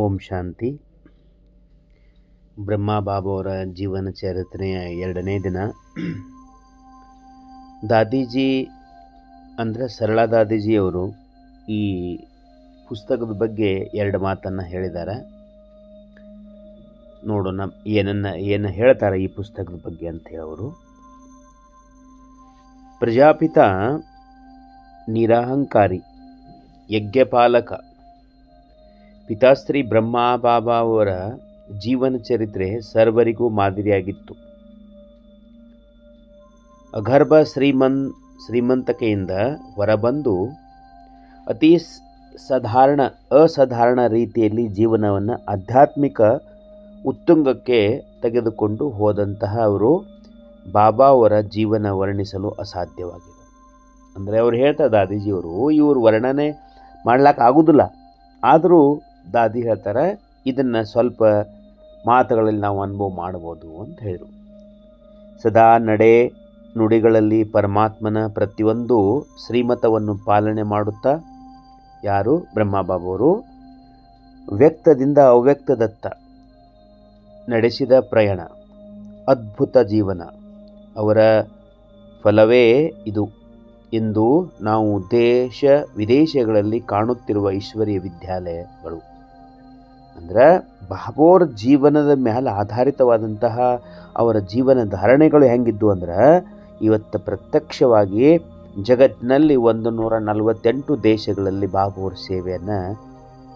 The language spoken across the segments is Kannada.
ಓಂ ಶಾಂತಿ. ಬ್ರಹ್ಮ ಬಾಬು ಅವರ ಜೀವನ ಚರಿತ್ರೆಯ ಎರಡನೇ ದಿನ. ದಾದೀಜಿ ಅಂದರೆ ಸರಳ ದಾದೀಜಿಯವರು ಈ ಪುಸ್ತಕದ ಬಗ್ಗೆ ಎರಡು ಮಾತನ್ನು ಹೇಳಿದ್ದಾರೆ. ನೋಡೋಣ ಏನನ್ನ, ಏನು ಹೇಳ್ತಾರೆ ಈ ಪುಸ್ತಕದ ಬಗ್ಗೆ ಅಂತ ಹೇಳೋರು ಪ್ರಜಾಪಿತ ನಿರಹಂಕಾರಿ, ಯಜ್ಞಪಾಲಕ ಪಿತಾಶ್ರೀ ಬ್ರಹ್ಮ ಬಾಬಾ ಅವರ ಜೀವನ ಚರಿತ್ರೆ ಸರ್ವರಿಗೂ ಮಾದರಿಯಾಗಿತ್ತು. ಅಗರ್ಭ ಶ್ರೀಮನ್, ಶ್ರೀಮಂತಕೆಯಿಂದ ಹೊರಬಂದು ಅತಿ ಸಾಧಾರಣ, ಅಸಾಧಾರಣ ರೀತಿಯಲ್ಲಿ ಜೀವನವನ್ನು ಆಧ್ಯಾತ್ಮಿಕ ಉತ್ತುಂಗಕ್ಕೆ ತೆಗೆದುಕೊಂಡು ಹೋದಂತಹ ಅವರು ಬಾಬಾ ಅವರ ಜೀವನ ವರ್ಣಿಸಲು ಅಸಾಧ್ಯವಾಗಿದೆ ಅಂದರೆ ಅವ್ರು ಹೇಳ್ತಾರೆ ದಾದೀಜಿಯವರು ಇವರು ವರ್ಣನೆ ಮಾಡ್ಲಿಕ್ಕೆ ಆಗೋದಿಲ್ಲ. ಆದರೂ ದಾದಿ ಹೇಳ್ತಾರೆ, ಇದನ್ನು ಸ್ವಲ್ಪ ಮಾತುಗಳಲ್ಲಿ ನಾವು ಅನುಭವ ಮಾಡ್ಬೋದು ಅಂತ ಹೇಳಿದರು. ಸದಾ ನಡೆ, ನುಡಿಗಳಲ್ಲಿ ಪರಮಾತ್ಮನ ಪ್ರತಿಯೊಂದು ಶ್ರೀಮತವನ್ನು ಪಾಲನೆ ಮಾಡುತ್ತಾ, ಯಾರು? ಬ್ರಹ್ಮಬಾಬವರು. ವ್ಯಕ್ತದಿಂದ ಅವ್ಯಕ್ತದತ್ತ ನಡೆಸಿದ ಪ್ರಯಾಣ, ಅದ್ಭುತ ಜೀವನ. ಅವರ ಫಲವೇ ಇದು. ಇಂದು ನಾವು ದೇಶ ವಿದೇಶಗಳಲ್ಲಿ ಕಾಣುತ್ತಿರುವ ಈಶ್ವರೀಯ ವಿದ್ಯಾಲಯಗಳು. ಅಂದ್ರೆ ಬಾಬೋರ್ ಜೀವನದ ಮೇಲೆ ಆಧಾರಿತವಾದಂತಹ ಅವರ ಜೀವನ ಧಾರಣೆಗಳು ಹೆಂಗಿದ್ದು ಅಂದ್ರೆ ಇವತ್ತು ಪ್ರತ್ಯಕ್ಷವಾಗಿ ಜಗತ್ತಿನಲ್ಲಿ ಒಂದು ನೂರ ನಲವತ್ತೆಂಟು ದೇಶಗಳಲ್ಲಿ ಬಾಬೋರ್ ಸೇವೆಯನ್ನು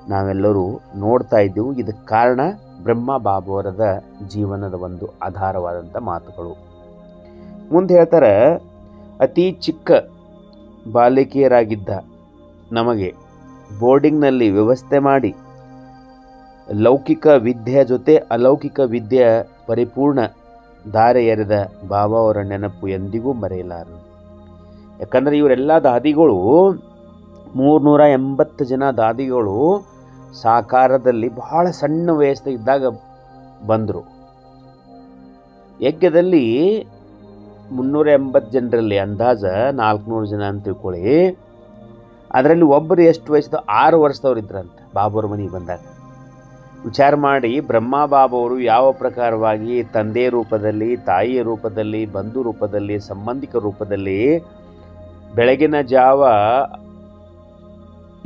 ನಾವೆಲ್ಲರೂ ನೋಡ್ತಾ ಇದ್ದೆವು. ಇದಕ್ಕೆ ಕಾರಣ ಬ್ರಹ್ಮ ಬಾಬೋರದ ಜೀವನದ ಒಂದು ಆಧಾರವಾದಂಥ ಮಾತುಗಳು. ಮುಂದೆ ಹೇಳ್ತಾರೆ, ಅತಿ ಚಿಕ್ಕ ಬಾಲಕಿಯರಾಗಿದ್ದ ನಮಗೆ ಬೋರ್ಡಿಂಗ್ನಲ್ಲಿ ವ್ಯವಸ್ಥೆ ಮಾಡಿ ಲೌಕಿಕ ವಿದ್ಯೆಯ ಜೊತೆ ಅಲೌಕಿಕ ವಿದ್ಯೆಯ ಪರಿಪೂರ್ಣ ದಾರೆ ಎರೆದ ಬಾಬಾ ಅವರ ನೆನಪು ಎಂದಿಗೂ ಮರೆಯಲಾರದು ಯಾಕಂದರೆ ಇವರೆಲ್ಲ ದಾದಿಗಳು, ಮೂರ್ನೂರ ಎಂಬತ್ತು ಜನ ದಾದಿಗಳು ಸಾಕಾರದಲ್ಲಿ ಬಹಳ ಸಣ್ಣ ವಯಸ್ಸು ಇದ್ದಾಗ ಬಂದರು. ಯಜ್ಞದಲ್ಲಿ ಮುನ್ನೂರ ಎಂಬತ್ತು ಜನರಲ್ಲಿ ಅಂದಾಜ ನಾಲ್ಕುನೂರು ಜನ ಅಂತ ತಿಳ್ಕೊಳ್ಳಿ. ಅದರಲ್ಲಿ ಒಬ್ಬರು ಎಷ್ಟು ವಯಸ್ಸು ಆರು ವರ್ಷದವ್ರು ಇದ್ರಂತೆ ಬಾಬರ ಮನೆಗೆ ಬಂದಾಗ. ವಿಚಾರ ಮಾಡಿ ಬ್ರಹ್ಮ ಬಾಬವರು ಯಾವ ಪ್ರಕಾರವಾಗಿ ತಂದೆ ರೂಪದಲ್ಲಿ, ತಾಯಿಯ ರೂಪದಲ್ಲಿ, ಬಂಧು ರೂಪದಲ್ಲಿ, ಸಂಬಂಧಿಕ ರೂಪದಲ್ಲಿ ಬೆಳಗಿನ ಜಾವ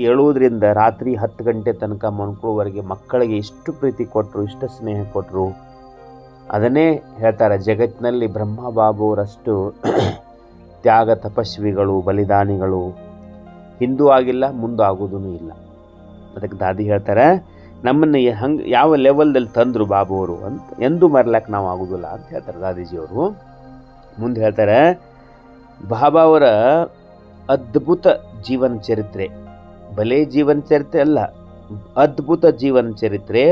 ಏಳುವುದರಿಂದ ರಾತ್ರಿ ಹತ್ತು ಗಂಟೆ ತನಕ ಮನ್ಕೊಳ್ಳುವವರೆಗೆ ಮಕ್ಕಳಿಗೆ ಇಷ್ಟು ಪ್ರೀತಿ ಕೊಟ್ಟರು ಇಷ್ಟು ಸ್ನೇಹ ಕೊಟ್ಟರು ಅದನ್ನೇ ಹೇಳ್ತಾರೆ. ಜಗತ್ತಿನಲ್ಲಿ ಬ್ರಹ್ಮ ಬಾಬುವರಷ್ಟು ತ್ಯಾಗ ತಪಸ್ವಿಗಳು, ಬಲಿದಾನಿಗಳು ಹಿಂದೂ ಆಗಿಲ್ಲ ಮುಂದಾಗೋದೂ ಇಲ್ಲ. ಅದಕ್ಕೆ ದಾದಿ ಹೇಳ್ತಾರೆ ನಮ್ಮನ್ನು ಹಂಗೆ ಯಾವ ಲೆವೆಲ್ದಲ್ಲಿ ತಂದರು ಬಾಬುವರು ಅಂತ ಎಂದೂ ಮರ್ಲಕ್ಕೆ ನಾವು ಆಗೋದಿಲ್ಲ ಅಂತ ಹೇಳ್ತಾರೆ ದಾದೀಜಿಯವರು. ಮುಂದೆ ಹೇಳ್ತಾರೆ, ಬಾಬಾ ಅವರ ಅದ್ಭುತ ಜೀವನ ಚರಿತ್ರೆ, ಬಲೆ ಜೀವನ ಚರಿತ್ರೆ ಅಲ್ಲ, ಅದ್ಭುತ ಜೀವನ ಚರಿತ್ರೆ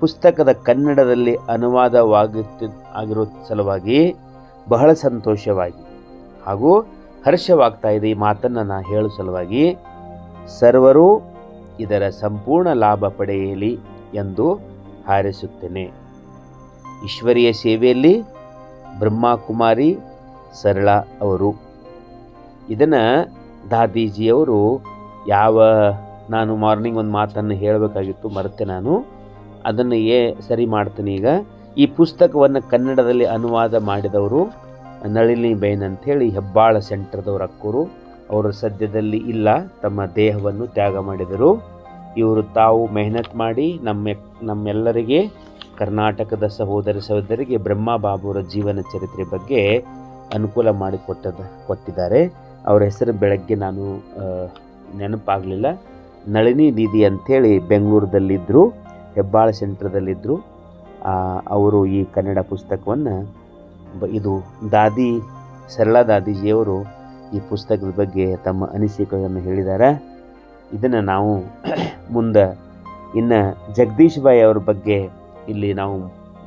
ಪುಸ್ತಕದ ಕನ್ನಡದಲ್ಲಿ ಅನುವಾದವಾಗುತ್ತ ಆಗಿರೋ ಸಲುವಾಗಿ ಬಹಳ ಸಂತೋಷವಾಗಿ ಹಾಗೂ ಹರ್ಷವಾಗ್ತಾ ಇದೆ ಈ ಮಾತನ್ನು ನಾನು ಹೇಳೋ ಸಲುವಾಗಿ. ಸರ್ವರು ಇದರ ಸಂಪೂರ್ಣ ಲಾಭ ಪಡೆಯಲಿ ಎಂದು ಹಾರೈಸುತ್ತೇನೆ. ಈಶ್ವರೀಯ ಸೇವೆಯಲ್ಲಿ ಬ್ರಹ್ಮಕುಮಾರಿ ಸರಳ ಅವರು. ಇದನ್ನು ದಾದೀಜಿಯವರು ಯಾವ, ನಾನು ಮಾರ್ನಿಂಗ್ ಒಂದು ಮಾತನ್ನು ಹೇಳಬೇಕಾಗಿತ್ತು, ಮರೆತೆ ನಾನು. ಅದನ್ನು ಏ, ಸರಿ ಮಾಡ್ತೀನಿ ಈಗ. ಈ ಪುಸ್ತಕವನ್ನು ಕನ್ನಡದಲ್ಲಿ ಅನುವಾದ ಮಾಡಿದವರು ನಳಿನಿ ಬೈನ್ ಅಂಥೇಳಿ ಹೆಬ್ಬಾಳ ಸೆಂಟ್ರದವರು ಅಕ್ಕರು ಅವರು ಸದ್ಯದಲ್ಲಿ ಇಲ್ಲ. ತಮ್ಮ ದೇಹವನ್ನು ತ್ಯಾಗ ಮಾಡಿದರು. ಇವರು ತಾವು ಮೆಹನತ್ ಮಾಡಿ ನಮ್ಮ, ನಮ್ಮೆಲ್ಲರಿಗೆ, ಕರ್ನಾಟಕದ ಸಹೋದರ ಸಹೋದರಿಗೆ ಬ್ರಹ್ಮ ಬಾಬುರ ಜೀವನ ಚರಿತ್ರೆ ಬಗ್ಗೆ ಅನುಕೂಲ ಮಾಡಿಕೊಟ್ಟದ, ಕೊಟ್ಟಿದ್ದಾರೆ. ಅವರ ಹೆಸರು ಬೆಳಗ್ಗೆ ನಾನು ನೆನಪಾಗಲಿಲ್ಲ. ನಳಿನಿ ದೀದಿ ಅಂಥೇಳಿ ಬೆಂಗಳೂರದಲ್ಲಿದ್ದರು ಹೆಬ್ಬಾಳ ಸೆಂಟ್ರದಲ್ಲಿದ್ದರು. ಅವರು ಈ ಕನ್ನಡ ಪುಸ್ತಕವನ್ನು ಇದು ದಾದಿ, ಸರಳ ದಾದೀಜಿಯವರು ಈ ಪುಸ್ತಕದ ಬಗ್ಗೆ ತಮ್ಮ ಅನಿಸಿಕೆಗಳನ್ನು ಹೇಳಿದ್ದಾರೆ. ಇದನ್ನು ನಾವು ಮುಂದೆ ಇನ್ನು ಜಗದೀಶ್ ಬಾಯಿ ಅವ್ರ ಬಗ್ಗೆ ಇಲ್ಲಿ ನಾವು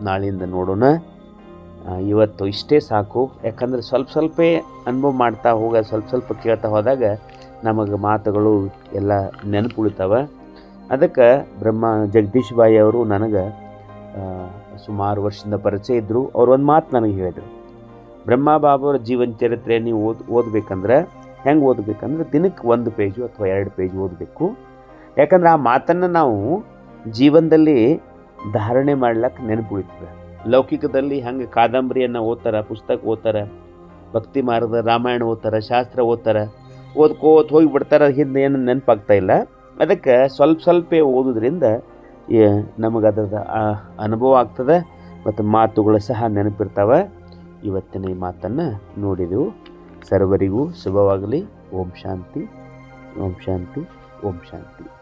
ನಾಳೆಯಿಂದ ನೋಡೋಣ. ಇವತ್ತು ಇಷ್ಟೇ ಸಾಕು. ಯಾಕಂದರೆ ಸ್ವಲ್ಪ ಸ್ವಲ್ಪ ಅನುಭವ ಮಾಡ್ತಾ ಹೋಗ, ಸ್ವಲ್ಪ ಸ್ವಲ್ಪ ಕೇಳ್ತಾ ಹೋದಾಗ ನಮಗೆ ಮಾತುಗಳು ಎಲ್ಲ ನೆನಪು ಉಳಿತಾವ ಅದಕ್ಕೆ ಬ್ರಹ್ಮ ಜಗದೀಶ್ ಬಾಯಿ ಅವರು ನನಗೆ ಸುಮಾರು ವರ್ಷದಿಂದ ಪರಿಚಯ ಇದ್ದರು ಅವ್ರು ಒಂದು ಮಾತು ನನಗೆ ಹೇಳಿದರು. ಬ್ರಹ್ಮ ಬಾಬುವರ ಜೀವನ ಚರಿತ್ರೆ ನೀವು ಓದ್ ಓದಬೇಕಂದ್ರೆ, ಹೆಂಗೆ ಓದಬೇಕಂದ್ರೆ ದಿನಕ್ಕೆ ಒಂದು ಪೇಜು ಅಥವಾ ಎರಡು ಪೇಜ್ ಓದಬೇಕು. ಯಾಕಂದ್ರೆ ಆ ಮಾತನ್ನು ನಾವು ಜೀವನದಲ್ಲಿ ಧಾರಣೆ ಮಾಡ್ಲಿಕ್ಕೆ ನೆನಪು ಉಳಿತದೆ. ಲೌಕಿಕದಲ್ಲಿ ಹೆಂಗೆ ಕಾದಂಬರಿಯನ್ನು ಓದ್ತಾರೆ, ಪುಸ್ತಕ ಓದ್ತಾರೆ, ಭಕ್ತಿ ಮಾರ್ಗದ ರಾಮಾಯಣ ಓದ್ತಾರೆ, ಶಾಸ್ತ್ರ ಓದ್ತಾರೆ, ಓದ್ಕೋತ ಹೋಗಿ ಬಿಡ್ತಾರೆ, ಹಿಂದೆ ಏನು ನೆನಪಾಗ್ತಾ ಇಲ್ಲ. ಅದಕ್ಕೆ ಸ್ವಲ್ಪ ಸ್ವಲ್ಪ ಓದೋದ್ರಿಂದ ನಮಗೆ ಅನುಭವ ಆಗ್ತದೆ, ಮತ್ತು ಮಾತುಗಳು ಸಹ ನೆನಪಿರ್ತಾವೆ. ಇವತ್ತಿನ ಈ ಮಾತನ್ನು ನೋಡಿದೆವು. ಸರ್ವರಿಗೂ ಶುಭವಾಗಲಿ. ಓಂ ಶಾಂತಿ. ಓಂ ಶಾಂತಿ. ಓಂ ಶಾಂತಿ.